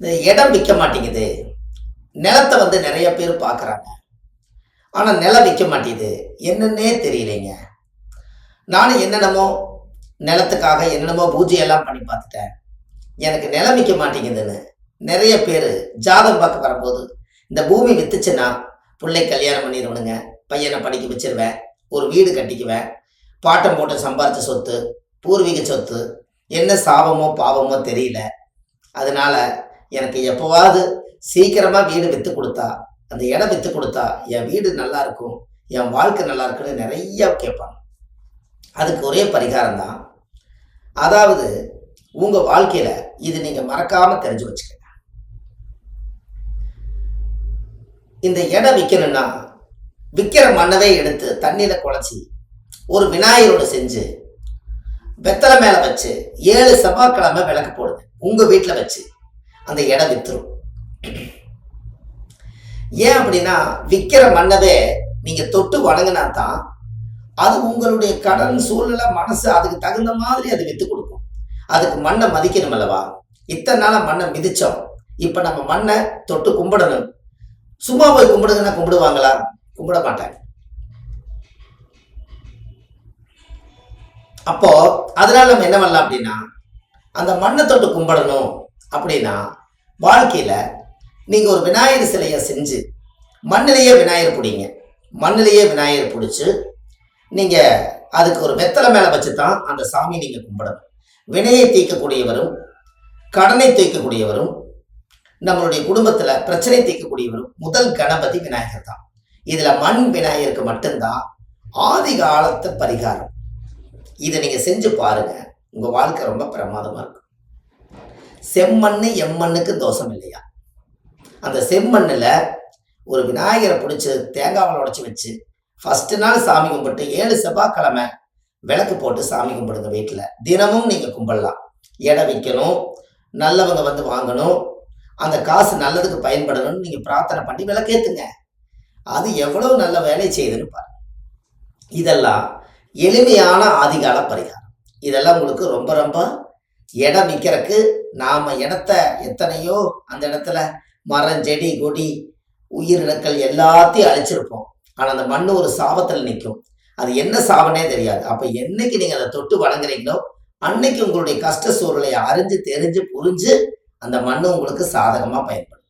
இந்த இடம் விற்க மாட்டேங்குது. நிலத்தை வந்து நிறைய பேர் பார்க்குறாங்க. ஆனால் நிலம் விற்க மாட்டேங்குது. என்னன்னே தெரியலைங்க. நானும் என்னென்னமோ நிலத்துக்காக என்னென்னமோ பூஜையெல்லாம் பண்ணி பார்த்துட்டேன். எனக்கு நிலம் விற்க மாட்டேங்குதுன்னு நிறைய பேர் ஜாதகம் பார்க்க வரும்போது இந்த பூமி வித்துச்சுன்னா பிள்ளை கல்யாணம் பண்ணிடுவனுங்க பையனை படிக்க வச்சிருவேன் ஒரு வீடு கட்டிக்குவேன் பாட்டம் போட்டு சம்பாரித்த சொத்து பூர்வீக சொத்து என்ன சாபமோ பாவமோ தெரியல. அதனால எனக்கு எப்போவாவது சீக்கிரமா வீடு வித்து கொடுத்தா அந்த இடம் வித்து கொடுத்தா என் வீடு நல்லா இருக்கும் என் வாழ்க்கை நல்லா இருக்குன்னு நிறைய கேட்பாங்க. அதுக்கு ஒரே பரிகாரம் தான். அதாவது உங்க வாழ்க்கையில இது நீங்க மறக்காம தெரிஞ்சு வச்சுக்கங்க. இந்த இடம் விற்கணும்னா விற்கிற மண்ணவே எடுத்து தண்ணியில குழச்சி ஒரு விநாயகரோடு செஞ்சு வெத்தலை மேலே வச்சு ஏழு செவ்வாய்க்கிழமை விளக்கு போடுங்க. உங்கள் வீட்டில் வச்சு. அந்த இடம் வித்துரும். ஏன் அப்படின்னா விற்கிற மண்ணவே நீங்க தொட்டு வணங்கினா தான் அது உங்களுடைய கடன் சூழ்நிலை மனசு அதுக்கு தகுந்த மாதிரி அது வித்து கொடுக்கும். அதுக்கு மண்ணை மதிக்கணும் அல்லவா? இத்தனை நாளாக மண்ணை மிதிச்சோம். இப்ப நம்ம மண்ணை தொட்டு கும்பிடணும். சும்மா போய் கும்பிடுங்கன்னா கும்பிடுவாங்களா? கும்பிட மாட்டாங்க. அப்போ அதனால நம்ம என்ன பண்ணலாம் அப்படின்னா அந்த மண்ணை தொட்டு கும்பிடணும். அப்படின்னா வாழ்க்கையில நீங்க ஒரு விநாயகர் சிலையை செஞ்சு மண்ணிலேயே விநாயகர் பிடிங்க. மண்ணிலேயே விநாயகர் பிடிச்சி நீங்க அதுக்கு ஒரு வெத்தலை மேல வச்சு தான் அந்த சாமி நீங்க கும்பிடணும். வினையை தீர்க்கக்கூடியவரும் கடனை தீர்க்கக்கூடியவரும் நம்மளுடைய குடும்பத்துல பிரச்சனை தீர்க்கக்கூடியவரும் முதல் கணபதி விநாயகர் தான். இதுல மண் விநாயகருக்கு மட்டும்தான் ஆதி காலத்து பரிகாரம். இதை நீங்க செஞ்சு பாருங்க. உங்க வாழ்க்கை ரொம்ப பிரமாதமா இருக்கும். செம்மண்ணு எம்மண்ணுக்கு தோஷம் இல்லையா அந்த செம்மண்ணில் ஒரு விநாயகரை பிடிச்சி தேங்காவில் உடைச்சி வச்சு ஃபஸ்ட்டு நாள் சாமி கும்பிட்டு ஏழு செவ்வாய்க்கிழமை விளக்கு போட்டு சாமி கும்பிடுங்க வீட்டில் தினமும் நீங்கள் கும்பிடலாம். எடை வைக்கணும் நல்லவங்க வந்து வாங்கணும் அந்த காசு நல்லதுக்கு பயன்படணும்னு நீங்கள் பிரார்த்தனை பண்ணி விளக்கேத்துங்க. அது எவ்வளோ நல்ல வேலை செய்யுதுன்னு பாருங்க. இதெல்லாம் எளிமையான ஆதிகால பரிகாரம். இதெல்லாம் உங்களுக்கு ரொம்ப ரொம்ப இடம் விற்கிறக்கு நாம் இடத்த எத்தனையோ அந்த இடத்துல மரம் செடி கொடி உயிரினங்கள் எல்லாத்தையும் அழிச்சிருப்போம். ஆனால் அந்த மண் ஒரு சாபத்தில் நிற்கும் அது என்ன சாபனே தெரியாது. அப்போ என்னைக்கு நீங்கள் அதை தொட்டு வணங்குறீங்களோ அன்னைக்கு உங்களுடைய கஷ்ட சூழலை அறிஞ்சு தெரிஞ்சு புரிஞ்சு அந்த மண் உங்களுக்கு சாதகமாக பயன்படும்.